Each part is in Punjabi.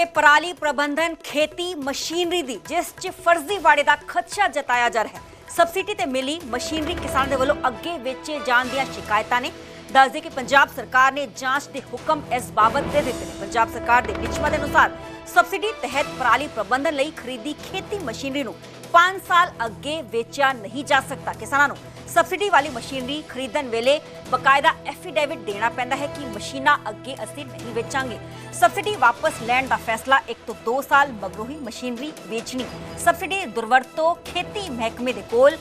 ਇਹ ਪਰਾਲੀ ਪ੍ਰਬੰਧਨ ਖੇਤੀ ਮਸ਼ੀਨਰੀ ਦੀ, ਜਿਸ 'ਚ ਫਰਜ਼ੀਵਾੜੇ ਦਾ ਖਦਸ਼ਾ ਜਤਾਇਆ ਜਾ ਰਿਹਾ ਹੈ। ਸਬਸਿਡੀ ਤੇ ਮਿਲੀ ਮਸ਼ੀਨਰੀ ਕਿਸਾਨ ਦੇ ਵੱਲੋਂ ਅੱਗੇ ਵੇਚੇ ਜਾਣ ਦੀਆਂ ਸ਼ਿਕਾਇਤਾਂ ਨੇ। ਦੱਸਦੇ ਕਿ ਪੰਜਾਬ ਸਰਕਾਰ ਨੇ ਜਾਂਚ ਦੇ ਹੁਕਮ ਇਸ ਬਾਬਤ ਦੇ ਦਿੱਤੇ ਨੇ। ਪੰਜਾਬ ਸਰਕਾਰ ਦੇ ਨਿਯਮਾਂ ਦੇ ਅਨੁਸਾਰ ਸਬਸਿਡੀ ਤਹਿਤ ਪਰਾਲੀ ਪ੍ਰਬੰਧਨ ਲਈ ਖਰੀਦੀ ਖੇਤੀ ਮਸ਼ੀਨਰੀ ਨੂੰ 5 ਸਾਲ ਅੱਗੇ ਵੇਚਿਆ ਨਹੀਂ ਜਾ ਸਕਦਾ। ਕਿਸਾਨਾਂ ਨੂੰ ਸਬਸਿਡੀ ਵਾਲੀ ਮਸ਼ੀਨਰੀ ਖਰੀਦਣ ਵੇਲੇ ਬਕਾਇਦਾ ਐਫੀਡੇਵਿਟ ਦੇਣਾ ਪੈਂਦਾ ਹੈ ਕਿ ਮਸ਼ੀਨਾਂ ਅੱਗੇ ਅਸੀਂ ਨਹੀਂ ਵੇਚਾਂਗੇ। ਸਬਸਿਡੀ ਵਾਪਸ ਲੈਣ ਦਾ ਫੈਸਲਾ 1 ਤੋਂ 2 ਸਾਲ ਮਗਰੋਂ ਹੀ ਮਸ਼ੀਨਰੀ ਵੇਚਣੀ। ਸਬਸਿਡੀ ਦੁਰਵਰਤੋਂ ਖੇਤੀ ਮਹਿਕਮੇ ਦੇ ਕੋਲ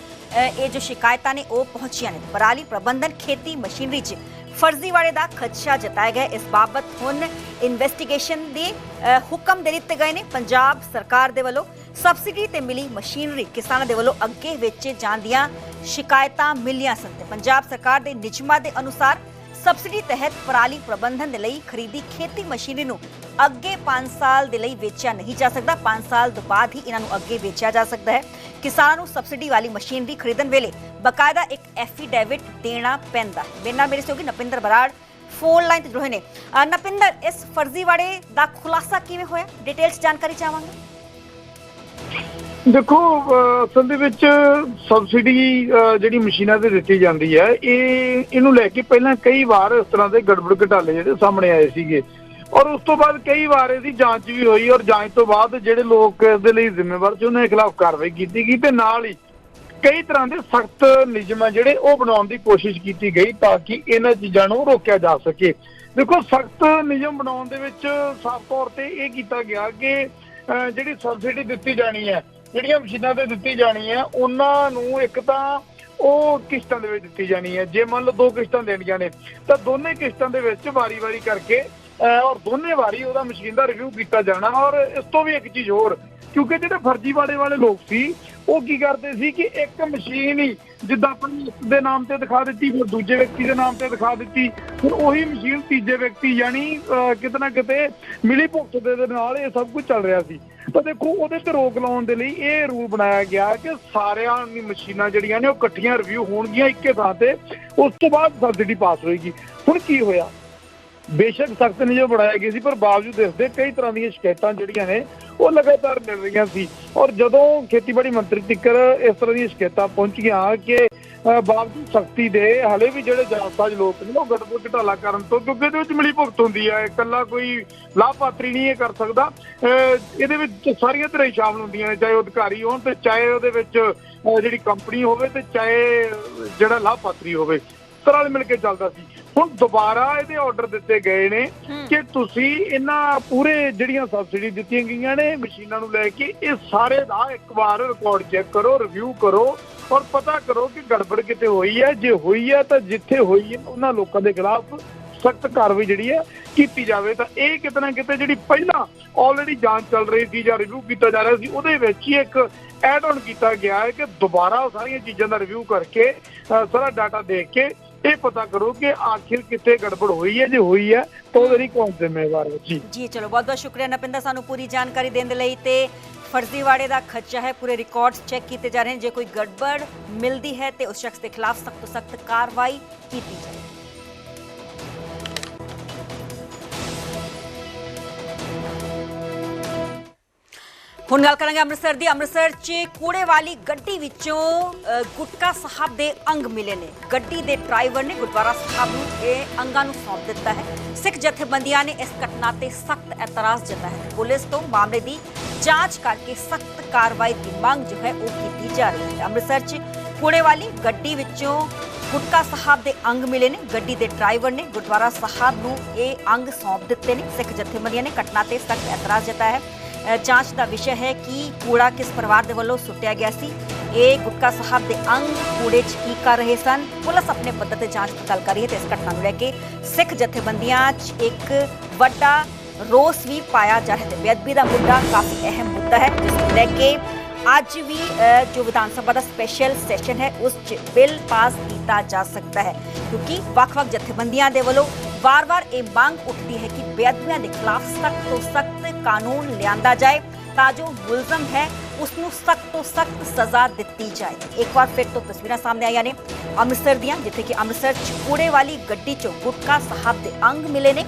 ਇਹ ਜੋ ਸ਼ਿਕਾਇਤਾਂ ਨੇ ਉਹ ਪਹੁੰਚੀਆਂ ਨੇ। ਪਰਾਲੀ ਪ੍ਰਬੰਧਨ ਖੇਤੀ ਮਸ਼ੀਨਰੀ 'ਚ ਫਰਜ਼ੀਵਾੜੇ ਦਾ ਖਦਸ਼ਾ ਜਤਾਇਆ ਗਿਆ। ਇਸ ਬਾਬਤ ਹੁਣ ਇਨਵੈਸਟੀਗੇਸ਼ਨ ਦੇ ਹੁਕਮ ਦੇ ਦਿੱਤੇ ਗਏ ਨੇ। ਪੰਜਾਬ ਸਰਕਾਰ ਦੇ ਵੱਲੋਂ ਸਬਸਿਡੀ ਤੇ ਮਿਲੀ ਮਸ਼ੀਨਰੀ ਕਿਸਾਨਾਂ ਦੇ ਵੱਲੋਂ ਅੱਗੇ ਵੇਚੇ ਜਾਣ ਦੀਆਂ ਸ਼ਿਕਾਇਤਾਂ ਮਿਲੀਆਂ ਸਨ ਤੇ ਪੰਜਾਬ ਸਰਕਾਰ ਦੇ ਨਿਯਮਾਂ ਦੇ ਅਨੁਸਾਰ ਸਬਸਿਡੀ ਤਹਿਤ ਪਰਾਲੀ ਪ੍ਰਬੰਧਨ ਦੇ ਲਈ ਖਰੀਦੀ ਖੇਤੀ ਮਸ਼ੀਨਰੀ ਨੂੰ ਅੱਗੇ 5 ਸਾਲ ਦੇ ਲਈ ਵੇਚਿਆ ਨਹੀਂ ਜਾ ਸਕਦਾ। 5 ਸਾਲ ਤੋਂ ਬਾਅਦ ਹੀ ਇਹਨਾਂ ਨੂੰ ਅੱਗੇ ਵੇਚਿਆ ਜਾ ਸਕਦਾ ਹੈ। ਕਿਸਾਨਾਂ ਨੂੰ ਸਬਸਿਡੀ ਵਾਲੀ ਮਸ਼ੀਨਰੀ ਖਰੀਦਣ ਵੇਲੇ ਬਕਾਇਦਾ ਇੱਕ ਐਫੀਡੇਵਿਟ ਦੇਣਾ ਪੈਂਦਾ ਹੈ। ਮੇਰੇ ਨਾਲ ਮੇਰੇ ਸਹਿਯੋਗੀ ਨਪਿੰਦਰ ਬਰਾੜ ਫੋਨ ਲਾਈਨ ਤੇ ਜੁੜੇ ਨੇ। ਨਪਿੰਦਰ, ਇਸ ਫਰਜ਼ੀਵਾੜੇ ਦਾ ਖੁਲਾਸਾ ਕਿਵੇਂ ਹੋਇਆ? ਡਿਟੇਲਸ ਜਾਣਕਾਰੀ ਚਾਹਾਂਗੇ। ਦੇਖੋ ਅਸਲ ਦੇ ਵਿੱਚ ਸਬਸਿਡੀ ਜਿਹੜੀ ਮਸ਼ੀਨਾਂ ਤੇ ਦਿੱਤੀ ਜਾਂਦੀ ਹੈ, ਇਹ, ਇਹਨੂੰ ਲੈ ਕੇ ਪਹਿਲਾਂ ਕਈ ਵਾਰ ਇਸ ਤਰ੍ਹਾਂ ਦੇ ਗੜਬੜ ਘਟਾਲੇ ਜਿਹੜੇ ਸਾਹਮਣੇ ਆਏ ਸੀਗੇ। ਔਰ ਉਸ ਤੋਂ ਬਾਅਦ ਕਈ ਵਾਰ ਇਹਦੀ ਜਾਂਚ ਵੀ ਹੋਈ ਔਰ ਜਾਂਚ ਤੋਂ ਬਾਅਦ ਜਿਹੜੇ ਲੋਕ ਇਸ ਦੇ ਲਈ ਜ਼ਿੰਮੇਵਾਰ ਸੀ, ਉਹਨਾਂ ਦੇ ਖਿਲਾਫ ਕਾਰਵਾਈ ਕੀਤੀ ਗਈ ਤੇ ਨਾਲ ਹੀ ਕਈ ਤਰ੍ਹਾਂ ਦੇ ਸਖਤ ਨਿਯਮ ਆ ਜਿਹੜੇ ਉਹ ਬਣਾਉਣ ਦੀ ਕੋਸ਼ਿਸ਼ ਕੀਤੀ ਗਈ ਤਾਂ ਕਿ ਇਹਨਾਂ ਚੀਜ਼ਾਂ ਨੂੰ ਰੋਕਿਆ ਜਾ ਸਕੇ। ਦੇਖੋ, ਸਖਤ ਨਿਯਮ ਬਣਾਉਣ ਦੇ ਵਿੱਚ ਸਾਫ਼ ਤੌਰ ਤੇ ਇਹ ਕੀਤਾ ਗਿਆ ਕਿ ਜਿਹੜੀ ਸਬਸਿਡੀ ਦਿੱਤੀ ਜਾਣੀ ਹੈ, ਜਿਹੜੀਆਂ ਮਸ਼ੀਨਾਂ ਤੇ ਦਿੱਤੀ ਜਾਣੀ ਹੈ, ਉਹਨਾਂ ਨੂੰ ਇੱਕ ਤਾਂ ਉਹ ਕਿਸ਼ਤਾਂ ਦੇ ਵਿੱਚ ਦਿੱਤੀ ਜਾਣੀ ਹੈ। ਜੇ ਮੰਨ ਲਓ ਦੋ ਕਿਸ਼ਤਾਂ ਦੇਣੀਆਂ ਨੇ, ਤਾਂ ਦੋਨੇ ਕਿਸ਼ਤਾਂ ਦੇ ਵਿੱਚ ਵਾਰੀ-ਵਾਰੀ ਕਰਕੇ ਔਰ ਦੋਨੇ ਵਾਰੀ ਉਹਦਾ ਮਸ਼ੀਨ ਦਾ ਰਿਵਿਊ ਕੀਤਾ ਜਾਣਾ। ਔਰ ਇਸ ਤੋਂ ਵੀ ਇੱਕ ਚੀਜ਼ ਹੋਰ, ਕਿਉਂਕਿ ਜਿਹੜੇ ਫਰਜ਼ੀਵਾੜੇ ਵਾਲੇ ਲੋਕ ਸੀ ਉਹ ਕੀ ਕਰਦੇ ਸੀ ਕਿ ਇੱਕ ਮਸ਼ੀਨ ਹੀ ਜਿੱਦਾਂ ਆਪਣੀ ਇੱਕ ਦੇ ਨਾਮ ਤੇ ਦਿਖਾ ਦਿੱਤੀ ਫਿਰ ਦੂਜੇ ਵਿਅਕਤੀ ਦੇ ਨਾਮ ਤੇ ਦਿਖਾ ਦਿੱਤੀ ਫਿਰ ਉਹੀ ਮਸ਼ੀਨ ਤੀਜੇ ਵਿਅਕਤੀ ਯਾਨੀ ਅਹ, ਕਿਤੇ ਨਾ ਕਿਤੇ ਮਿਲੀ ਭੁਗਤ ਦੇ ਦੇ ਨਾਲ ਇਹ ਸਭ ਕੁਝ ਚੱਲ ਰਿਹਾ ਸੀ। ਤਾਂ ਦੇਖੋ ਉਹਦੇ ਤੇ ਰੋਕ ਲਾਉਣ ਦੇ ਲਈ ਇਹ ਰੂਲ ਬਣਾਇਆ ਗਿਆ ਕਿ ਸਾਰਿਆਂ ਦੀ ਮਸ਼ੀਨਾਂ ਜਿਹੜੀਆਂ ਨੇ ਉਹ ਇਕੱਠੀਆਂ ਰਿਵਿਊ ਹੋਣਗੀਆਂ ਇੱਕੇ ਥਾਂ ਤੇ ਉਸ ਤੋਂ ਬਾਅਦ ਸਬਸਿਡੀ ਪਾਸ ਹੋਏਗੀ। ਹੁਣ ਕੀ ਹੋਇਆ? ਬੇਸ਼ੱਕ ਸਖਤ ਨਿਯਮ ਬਣਾਏ ਗਏ ਸੀ ਪਰ ਬਾਵਜੂਦ ਦੇਖਦੇ ਕਈ ਤਰ੍ਹਾਂ ਦੀਆਂ ਸ਼ਿਕਾਇਤਾਂ ਜਿਹੜੀਆਂ ਨੇ ਉਹ ਲਗਾਤਾਰ ਮਿਲ ਰਹੀਆਂ ਸੀ। ਔਰ ਜਦੋਂ ਖੇਤੀਬਾੜੀ ਮੰਤਰੀ ਤੱਕਰ ਇਸ ਤਰ੍ਹਾਂ ਦੀਆਂ ਸ਼ਿਕਾਇਤਾਂ ਪਹੁੰਚੀਆਂ ਕਿ ਬਾਵਜੂਦ ਸਖਤੀ ਦੇ ਹਲੇ ਵੀ ਜਿਹੜੇ ਜਾਇਦਾਦ ਲੋਕ ਨੇ ਉਹ ਗੜਬੜ ਘਟਾਲਾ ਕਰਨ ਤੋਂ ਕਿਉਂਕਿ ਇਹਦੇ ਵਿੱਚ ਮਿਲੀ ਭੁਗਤ ਹੁੰਦੀ ਹੈ ਇਕੱਲਾ ਕੋਈ ਲਾਭਪਾਤਰੀ ਨਹੀਂ ਇਹ ਕਰ ਸਕਦਾ। ਅਹ, ਇਹਦੇ ਵਿੱਚ ਸਾਰੀਆਂ ਤਰ੍ਹਾਂ ਹੀ ਸ਼ਾਮਲ ਹੁੰਦੀਆਂ ਨੇ ਚਾਹੇ ਉਹ ਅਧਿਕਾਰੀ ਹੋਣ ਤੇ ਚਾਹੇ ਉਹਦੇ ਵਿੱਚ ਜਿਹੜੀ ਕੰਪਨੀ ਹੋਵੇ ਤੇ ਚਾਹੇ ਜਿਹੜਾ ਲਾਭਪਾਤਰੀ ਹੋਵੇ। ਨਾਲ ਮਿਲ ਕੇ ਚੱਲਦਾ ਸੀ। ਹੁਣ ਦੁਬਾਰਾ ਇਹਦੇ ਆਰਡਰ ਦਿੱਤੇ ਗਏ ਨੇ। ਕਿ ਤੁਸੀਂ ਇਹਨਾਂ ਪੂਰੇ ਜਿਹੜੀਆਂ ਸਬਸਿਡੀ ਦਿੱਤੀਆਂ ਗਈਆਂ ਨੇ ਮਸ਼ੀਨਾਂ ਨੂੰ ਲੈ ਕੇ ਇਹ ਸਾਰੇ ਦਾ ਇੱਕ ਵਾਰ ਰਿਕਾਰਡ ਚੈੱਕ ਕਰੋ ਰਿਵਿਊ ਕਰੋ ਔਰ ਪਤਾ ਕਰੋ ਕਿ ਗੜਬੜ ਕਿਤੇ ਹੋਈ ਹੈ। ਜੇ ਹੋਈ ਹੈ ਤਾਂ ਜਿੱਥੇ ਹੋਈ ਹੈ ਉਹਨਾਂ ਲੋਕਾਂ ਦੇ ਖਿਲਾਫ ਸਖਤ ਕਾਰਵਾਈ ਜਿਹੜੀ ਹੈ ਕੀਤੀ ਜਾਵੇ। ਤਾਂ ਇਹ ਕਿਤੇ ਨਾ ਕਿਤੇ ਜਿਹੜੀ ਪਹਿਲਾਂ ਆਲਰੇਡੀ ਜਾਂਚ ਚੱਲ ਰਹੀ ਸੀ ਜਾਂ ਰਿਵਿਊ ਕੀਤਾ ਜਾ ਰਿਹਾ ਸੀ ਉਹਦੇ ਵਿੱਚ ਹੀ ਇੱਕ ਐਡ ਆਨ ਕੀਤਾ ਗਿਆ ਹੈ ਕਿ ਦੁਬਾਰਾ ਉਹ ਸਾਰੀਆਂ ਚੀਜ਼ਾਂ ਦਾ ਰਿਵਿਊ ਕਰਕੇ ਸਾਰਾ ਡਾਟਾ ਦੇਖ ਕੇ ਇਹ ਪਤਾ ਕਰੋ ਕਿ ਆਖਿਰ ਕਿੱਥੇ ਗੜਬੜ ਹੋਈ ਹੈ, ਜੇ ਹੋਈ ਹੈ, ਤਾਂ ਉਹਦੇ ਲਈ ਕੌਣ ਜ਼ਿੰਮੇਵਾਰ ਹੈ ਜੀ? ਜੀ, ਚਲੋ, ਬਹੁਤ ਬਹੁਤ ਸ਼ੁਕਰੀਆ ਨਪਿੰਦਰ ਸਾਨੂੰ ਪੂਰੀ ਜਾਣਕਾਰੀ ਦੇਣ ਦੇ ਲਈ ਤੇ ਫਰਜ਼ੀਵਾੜੇ ਦਾ ਖਰਚਾ ਹੈ, ਪੂਰੇ ਰਿਕਾਰਡਸ ਚੈੱਕ ਕੀਤੇ ਜਾ ਰਹੇ ਨੇ। ਜੇ ਕੋਈ ਗੜਬੜ ਮਿਲਦੀ ਹੈ ਤੇ ਉਸ ਸ਼ਖਸ ਦੇ ਖਿਲਾਫ ਸਖਤ ਤੋਂ ਸਖਤ ਕਾਰਵਾਈ ਕੀਤੀ ਜਾਏ। ਹੁਣ ਗੱਲ ਕਰਾਂਗੇ ਅੰਮ੍ਰਿਤਸਰ ਦੀ। ਅੰਮ੍ਰਿਤਸਰ 'ਚ ਕੂੜੇ ਵਾਲੀ ਗੱਡੀ ਵਿੱਚੋਂ ਗੁਟਕਾ ਸਾਹਿਬ ਦੇ ਅੰਗ ਮਿਲੇ ਨੇ। ਗੱਡੀ ਦੇ ਡਰਾਈਵਰ ਨੇ ਗੁਰਦੁਆਰਾ ਸਾਹਿਬ ਨੂੰ ਇਹ ਅੰਗਾਂ ਨੂੰ ਸੌਂਪ ਦਿੱਤਾ ਹੈ। ਸਿੱਖ ਜਥੇਬੰਦੀਆਂ ਨੇ ਇਸ ਘਟਨਾ ਤੇ ਸਖਤ ਇਤਰਾਜ਼ ਜਤਾਇਆ ਹੈ। ਪੁਲਿਸ ਤੋਂ ਮਾਮਲੇ ਦੀ ਜਾਂਚ ਕਰਕੇ ਸਖਤ ਕਾਰਵਾਈ ਦੀ ਮੰਗ ਜੋ ਹੈ ਉਹ ਕੀਤੀ ਜਾ ਰਹੀ ਹੈ। ਅੰਮ੍ਰਿਤਸਰ 'ਚ ਕੂੜੇ ਵਾਲੀ ਗੱਡੀ ਵਿੱਚੋਂ ਗੁਟਕਾ ਸਾਹਿਬ ਦੇ ਅੰਗ ਮਿਲੇ ਨੇ। ਗੱਡੀ ਦੇ ਡਰਾਈਵਰ ਨੇ ਗੁਰਦੁਆਰਾ ਸਾਹਿਬ ਨੂੰ ਇਹ ਅੰਗ ਸੌਂਪ ਦਿੱਤੇ ਨੇ। ਸਿੱਖ ਜਥੇਬੰਦੀਆਂ ਨੇ ਘਟਨਾ ਤੇ ਸਖਤ ਇਤਰਾਜ਼ ਜਤਾਇਆ ਹੈ। ਜਾਂਚ ਦਾ ਵਿਸ਼ਾ ਹੈ ਕਿ ਕੂੜਾ ਕਿਸ ਪਰਿਵਾਰ ਦੇ ਵੱਲੋਂ ਸੁੱਟਿਆ ਗਿਆ ਸੀ ਇਹ ਗੁਟਕਾ ਸਾਹਿਬ ਦੇ ਅੰਗ ਕੂੜੇ 'ਚ ਕੀ ਕਰ ਰਹੇ ਸਨ ਪੁਲਿਸ ਆਪਣੇ ਪੱਧਰ ਤੇ ਜਾਂਚ ਪੜਤਾਲ ਕਰ ਰਹੀ ਹੈ ਤੇ ਇਸ ਘਟਨਾ ਨੂੰ ਲੈ ਕੇ ਸਿੱਖ ਜਥੇਬੰਦੀਆਂ 'ਚ ਇੱਕ ਵੱਡਾ ਰੋਸ ਵੀ ਪਾਇਆ ਜਾ ਰਿਹਾ ਹੈ ਬੇਅਦਬੀ ਦਾ ਮੁੱਦਾ ਕਾਫੀ ਅਹਿਮ ਮੁੱਦਾ ਹੈ ਜਿਸ ਨੂੰ ਲੈ ਕੇ ਅੱਜ ਵੀ ਅ, ਜੋ ਵਿਧਾਨ ਸਭਾ ਦਾ ਸਪੈਸ਼ਲ ਸੈਸ਼ਨ ਹੈ ਉਸ 'ਚ ਬਿੱਲ ਪਾਸ ਕੀਤਾ ਜਾ ਸਕਦਾ ਹੈ ਕਿਉਂਕਿ ਵੱਖ-ਵੱਖ ਜਥੇਬੰਦੀਆਂ ਦੇ ਵੱਲੋਂ ਵਾਰ-ਵਾਰ ਇਹ ਮੰਗ ਉੱਠਦੀ ਹੈ ਕਿ ਬੇਅਦਬੀਆਂ ਦੇ ਖਿਲਾਫ ਸਖਤ ਤੋਂ ਸਖਤ ਕਾਨੂੰਨ ਲਿਆਂਦਾ ਜਾਏ ਤਾਂ ਜੋ ਮੁਲਜ਼ਮ ਹੈ ਉਸ ਨੂੰ ਸਖਤ ਤੋਂ ਸਖਤ ਸਜ਼ਾ ਦਿੱਤੀ ਜਾਏ ਇੱਕ ਵਾਰ ਫਿਰ ਤੋਂ ਤਸਵੀਰਾਂ ਸਾਹਮਣੇ ਆਈਆਂ ਨੇ ਅੰਮ੍ਰਿਤਸਰ ਦੀਆਂ ਜਿੱਥੇ ਕਿ ਅੰਮ੍ਰਿਤਸਰ 'ਚ ਕੂੜੇ ਵਾਲੀ ਗੱਡੀ 'ਚੋਂ ਗੁਟਕਾ ਸਾਹਿਬ ਦੇ ਅੰਗ ਮਿਲੇ ਨੇ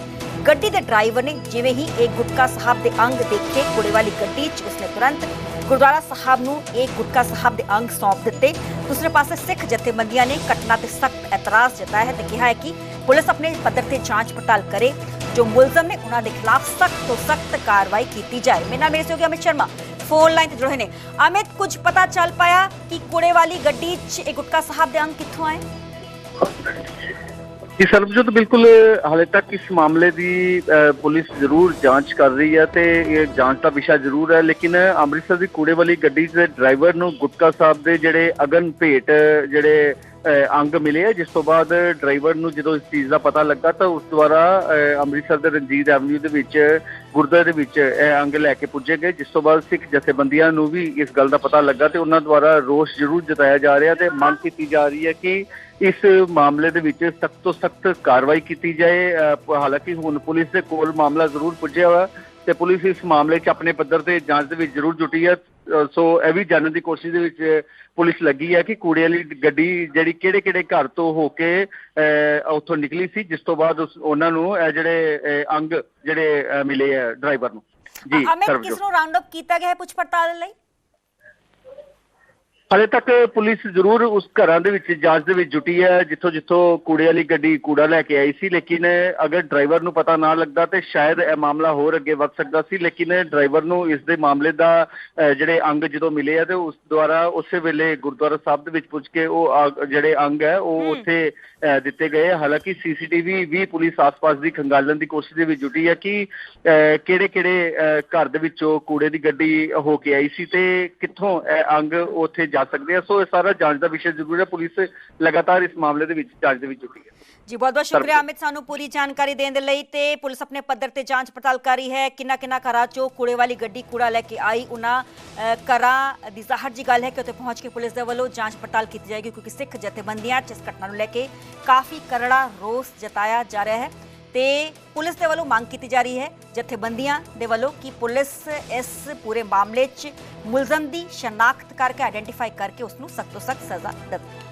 ਗੱਡੀ ਦੇ ਡਰਾਈਵਰ ਨੇ ਜਿਵੇਂ ਹੀ ਇਹ ਗੁਟਕਾ ਸਾਹਿਬ ਦੇ ਅੰਗ ਦੇਖੇ ਕੁੜੇ ਵਾਲੀ ਗੱਡੀ 'ਚ ਉਸਨੇ ਤੁਰੰਤ ਗੁਰਦੁਆਰਾ ਸਾਹਿਬ ਨੂੰ ਇਹ ਗੁਟਕਾ ਸਾਹਿਬ ਦੇ ਅੰਗ ਸੌਂਪ ਦਿੱਤੇ ਦੂਸਰੇ ਪਾਸੇ ਸਿੱਖ ਜਥੇਬੰਦੀਆਂ ਨੇ ਘਟਨਾ ਤੇ ਸਖਤ ਇਤਰਾਜ਼ ਜਤਾਇਆ ਹੈ ਤੇ ਕਿਹਾ ਹੈ ਕਿ ਪੁਲਿਸ ਆਪਣੇ ਪੱਧਰ ਤੇ ਜਾਂਚ ਪੜਤਾਲ ਕਰੇ ਜੋ ਮੁਲਜ਼ਮ ਨੇ ਉਹਨਾਂ ਦੇ ਖਿਲਾਫ ਸਖਤ ਤੋਂ ਸਖਤ ਕਾਰਵਾਈ ਕੀਤੀ ਜਾਏ ਮੇਰੇ ਨਾਲ ਮੇਰੇ ਸਹਿਯੋਗੀ ਅਮਿਤ ਫੋਨ ਲਾਈਨ ਤੇ ਜੁੜੇ ਨੇ। ਅਮਿਤ, ਕੁਝ ਪਤਾ ਚੱਲ ਪਾਇਆ ਕਿ ਕੁੜੇ ਵਾਲੀ ਗੱਡੀ 'ਚ ਇਹ ਗੁਟਕਾ ਸਾਹਿਬ ਦੇ ਅੰਗ ਕਿੱਥੋਂ ਆਏ? ਜੀ, ਸਰਬਜੋਤ, ਬਿਲਕੁਲ, ਹਾਲੇ ਤੱਕ ਇਸ ਮਾਮਲੇ ਦੀ ਪੁਲਿਸ ਜ਼ਰੂਰ ਜਾਂਚ ਕਰ ਰਹੀ ਹੈ ਤੇ ਇਹ ਜਾਂਚ ਦਾ ਵਿਸ਼ਾ ਜ਼ਰੂਰ ਹੈ, ਲੇਕਿਨ ਅੰਮ੍ਰਿਤਸਰ ਦੀ ਕੂੜੇ ਵਾਲੀ ਗੱਡੀ ਦੇ ਡਰਾਈਵਰ ਨੂੰ ਗੁਟਕਾ ਸਾਹਿਬ ਦੇ ਜਿਹੜੇ ਅਗਨ ਭੇਟ, ਜਿਹੜੇ ਅੰਗ ਮਿਲੇ ਆ। ਜਿਸ ਤੋਂ ਬਾਅਦ ਡਰਾਈਵਰ ਨੂੰ ਜਦੋਂ ਇਸ ਚੀਜ਼ ਦਾ ਪਤਾ ਲੱਗਾ ਤਾਂ ਉਸ ਦੁਆਰਾ ਅੰਮ੍ਰਿਤਸਰ ਦੇ ਰਣਜੀਤ ਐਵਨਿਊ ਦੇ ਵਿੱਚ, ਗੁਰਦੁਆਰੇ ਦੇ ਵਿੱਚ ਇਹ ਅੰਗ ਲੈ ਕੇ ਪੁੱਜੇ ਗਏ, ਜਿਸ ਤੋਂ ਬਾਅਦ ਸਿੱਖ ਜਥੇਬੰਦੀਆਂ ਨੂੰ ਵੀ ਇਸ ਗੱਲ ਦਾ ਪਤਾ ਲੱਗਾ ਤੇ ਉਹਨਾਂ ਦੁਆਰਾ ਰੋਸ ਜ਼ਰੂਰ ਜਤਾਇਆ ਜਾ ਰਿਹਾ ਤੇ ਮੰਗ ਕੀਤੀ ਜਾ ਰਹੀ ਹੈ ਕਿ ਇਸ ਮਾਮਲੇ ਦੇ ਵਿੱਚ ਸਖਤ ਤੋਂ ਸਖਤ ਕਾਰਵਾਈ ਕੀਤੀ ਜਾਏ। ਹਾਲਾਂਕਿ ਹੁਣ ਪੁਲਿਸ ਦੇ ਕੋਲ ਮਾਮਲਾ ਜ਼ਰੂਰ ਪੁੱਜਿਆ ਹੋਇਆ ਤੇ ਪੁਲਿਸ ਇਸ ਮਾਮਲੇ 'ਚ ਆਪਣੇ ਪੱਧਰ ਤੇ ਜਾਂਚ ਦੇ ਵਿੱਚ ਜ਼ਰੂਰ ਜੁਟੀ ਹੈ। ਸੋ ਇਹ ਵੀ ਜਾਣਨ ਦੀ ਕੋਸ਼ਿਸ਼ ਦੇ ਵਿੱਚ ਪੁਲਿਸ ਲੱਗੀ ਹੈ ਕਿ ਕੂੜੇ ਵਾਲੀ ਗੱਡੀ ਜਿਹੜੀ ਕਿਹੜੇ ਕਿਹੜੇ ਘਰ ਤੋਂ ਹੋ ਕੇ ਉੱਥੋਂ ਨਿਕਲੀ ਸੀ ਜਿਸ ਤੋਂ ਬਾਅਦ ਉਹਨਾਂ ਨੂੰ ਇਹ ਜਿਹੜੇ ਅੰਗ ਜਿਹੜੇ ਮਿਲੇ ਆ ਡਰਾਈਵਰ ਨੂੰ। ਜੀ ਅਮਿਤ ਕਿਸ ਨੂੰ ਰਾਉਂਡ ਅਪ ਕੀਤਾ ਗਿਆ ਹੈ ਪੁੱਛ ਪੜਤਾਲ ਲਈ? ਹਾਲੇ ਤੱਕ ਪੁਲਿਸ ਜ਼ਰੂਰ ਉਸ ਘਰਾਂ ਦੇ ਵਿੱਚ ਜਾਂਚ ਦੇ ਵਿੱਚ ਜੁਟੀ ਹੈ ਜਿੱਥੋਂ ਜਿੱਥੋਂ ਕੂੜੇ ਵਾਲੀ ਗੱਡੀ ਕੂੜਾ ਲੈ ਕੇ ਆਈ ਸੀ। ਲੇਕਿਨ ਅਗਰ ਡਰਾਈਵਰ ਨੂੰ ਪਤਾ ਨਾ ਲੱਗਦਾ ਤੇ ਸ਼ਾਇਦ ਇਹ ਮਾਮਲਾ ਹੋਰ ਅੱਗੇ ਵੱਧ ਸਕਦਾ ਸੀ। ਲੇਕਿਨ ਡਰਾਈਵਰ ਨੂੰ ਇਸ ਦੇ ਮਾਮਲੇ ਦਾ ਜਿਹੜੇ ਅੰਗ ਜਦੋਂ ਮਿਲੇ ਆ ਤੇ ਉਸ ਦੁਆਰਾ ਉਸੇ ਵੇਲੇ ਗੁਰਦੁਆਰਾ ਸਾਹਿਬ ਦੇ ਵਿੱਚ ਪੁੱਜ ਕੇ ਉਹ ਜਿਹੜੇ ਅੰਗ ਹੈ ਉਹ। ਉੱਥੇ ਦਿੱਤੇ ਗਏ ਹਾਲਾਂਕਿ ਸੀਸੀਟੀਵੀ ਵੀ ਪੁਲਿਸ ਆਸ-ਪਾਸ ਦੀ ਖੰਗਾਲਣ ਦੀ ਕੋਸ਼ਿਸ਼ ਦੇ ਵਿੱਚ ਜੁਟੀ ਹੈ ਕਿ ਕਿਹੜੇ ਕਿਹੜੇ ਘਰ ਦੇ ਵਿੱਚੋਂ ਕੂੜੇ ਦੀ ਗੱਡੀ ਹੋ ਕੇ ਆਈ ਸੀ ਤੇ ਕਿੱਥੋਂ ਇਹ ਅੰਗ ਉੱਥੇ ਜਾ ਸਕਦੇ ਆ। ਸੋ ਇਹ ਸਾਰਾ ਜਾਂਚ ਦਾ ਵਿਸ਼ਾ ਜ਼ਰੂਰ ਹੈ। ਪੁਲਿਸ ਲਗਾਤਾਰ ਇਸ ਮਾਮਲੇ ਦੇ ਵਿੱਚ ਜਾਂਚ ਦੇ ਵਿੱਚ ਜੁਟੀ ਹੈ। ਜੀ ਬਹੁਤ ਬਹੁਤ ਸ਼ੁਕਰੀਆ। ਅਮਿਤ ਸਾਨੂੰ ਪੂਰੀ ਜਾਣਕਾਰੀ ਦੇਣ ਦੇ ਲਈ ਤੇ ਪੁਲਿਸ ਆਪਣੇ ਪੱਧਰ ਤੇ ਜਾਂਚ ਪੜਤਾਲ ਕਰ ਰਹੀ ਹੈ। ਕਿੰਨਾ ਕਿੰਨਾ ਘਰਾਂ ਚੋਂ ਕੂੜੇ ਵਾਲੀ ਗੱਡੀ ਕੂੜਾ ਲੈ ਕੇ ਆਈ ਉਹਨਾਂ ਘਰਾਂ ਦੀ ਜ਼ਾਹਰ ਜੀ ਗੱਲ ਹੈ ਕਿ ਉੱਥੇ ਪਹੁੰਚ ਕੇ ਪੁਲਿਸ ਦੇ ਵੱਲੋਂ ਜਾਂਚ ਪੜਤਾਲ ਕੀਤੀ ਜਾਏਗੀ ਕਿਉਂਕਿ ਸਿੱਖ ਜਥੇਬੰਦੀਆਂ 'ਚ ਇਸ ਘਟਨਾ ਨੂੰ ਲੈ ਕੇ ਕਾਫੀ ਕਰੜਾ ਰੋਸ ਜਤਾਇਆ ਜਾ ਰਿਹਾ ਹੈ। ਤੇ ਪੁਲਿਸ ਦੇ ਵੱਲੋਂ ਮੰਗ ਕੀਤੀ ਜਾ ਰਹੀ ਹੈ, ਜਥੇਬੰਦੀਆਂ ਦੇ ਵੱਲੋਂ ਕਿ ਪੁਲਿਸ ਇਸ ਪੂਰੇ ਮਾਮਲੇ 'ਚ ਮੁਲਜ਼ਮ ਦੀ ਸ਼ਨਾਖਤ ਕਰਕੇ ਆਇਡੈਂਟੀਫਾਈ ਕਰਕੇ ਉਸ ਨੂੰ ਸਖਤ ਤੋਂ ਸਖਤ ਸਜ਼ਾ ਦੇਵੇ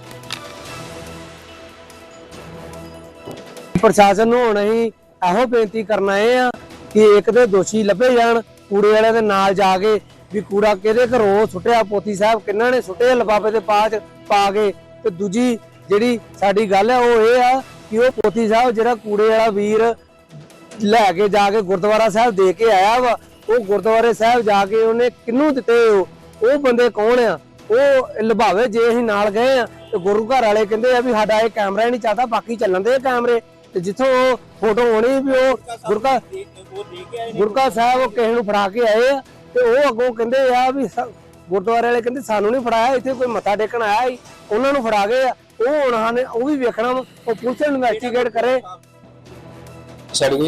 ਪ੍ਰਸ਼ਾਸਨ ਨੂੰ ਹੁਣ ਅਸੀਂ ਇਹੋ ਬੇਨਤੀ ਕਰਨਾ ਆਏ ਆ ਕਿ ਇੱਕ ਦੇ ਦੋਸ਼ੀ ਲੱਭੇ ਜਾਣ, ਕੂੜੇ ਵਾਲਿਆਂ ਦੇ ਨਾਲ ਜਾ ਕੇ ਵੀ ਕੂੜਾ ਕਿਹਦੇ ਘਰੋਂ ਸੁੱਟਿਆ, ਪੋਤੀ ਸਾਹਿਬ ਕਿੰਨਾਂ ਨੇ ਸੁੱਟਿਆ ਲਿਫਾਫੇ ਦੇ ਪਾਚ ਪਾ ਕੇ ਤੇ ਦੂਜੀ ਜਿਹੜੀ ਸਾਡੀ ਗੱਲ ਹੈ ਉਹ ਇਹ ਆ ਕਿ ਉਹ ਪੋਥੀ ਸਾਹਿਬ ਜਿਹੜਾ ਕੂੜੇ ਵਾਲਾ ਵੀਰ ਲੈ ਕੇ ਜਾ ਕੇ ਗੁਰਦੁਆਰਾ ਸਾਹਿਬ ਦੇ ਕੇ ਆਇਆ ਵਾ, ਉਹ ਗੁਰਦੁਆਰੇ ਸਾਹਿਬ ਜਾ ਕੇ ਉਹਨੇ ਕਿਹਨੂੰ ਦਿੱਤੇ ਉਹ ਬੰਦੇ ਕੌਣ ਆ? ਉਹ ਲਭਾਵੇ ਜੇ ਅਸੀਂ ਨਾਲ ਗਏ ਆ, ਤੇ ਗੁਰੂ ਘਰ ਵਾਲੇ ਕਹਿੰਦੇ ਆ ਵੀ ਸਾਡਾ ਇਹ ਕੈਮਰਾ ਹੀ ਨਹੀਂ ਚੱਲਦਾ ਬਾਕੀ ਚੱਲਣ ਦੇ ਕੈਮਰੇ। ਤੇ ਜਿੱਥੋਂ ਉਹ ਫੋਟੋ ਹੋਣੀ ਵੀ ਉਹ ਗੁਰਕਾ ਗੁਰਕਾ ਸਾਹਿਬ ਉਹ ਕਿਸੇ ਨੂੰ ਫੜਾ ਕੇ ਆਏ ਆ, ਤੇ ਉਹ ਅੱਗੋਂ ਕਹਿੰਦੇ ਆ ਵੀ ਗੁਰਦੁਆਰੇ ਵਾਲੇ ਕਹਿੰਦੇ ਸਾਨੂੰ ਨਹੀਂ ਫੜਾਇਆ, ਇੱਥੇ ਕੋਈ ਮੱਥਾ ਟੇਕਣ ਆਇਆ ਸੀ, ਉਹਨਾਂ ਨੂੰ ਫੜਾ ਗਏ ਆ। ਉਹ ਹੁਣ ਨੇ ਉਹ ਵੀ ਵੇਖਣਾ ਵਾ, ਉਹ ਪੁਲਿਸ ਇਨਵੈਸਟੀਗੇਟ ਕਰੇ। ਸੜ ਗਈ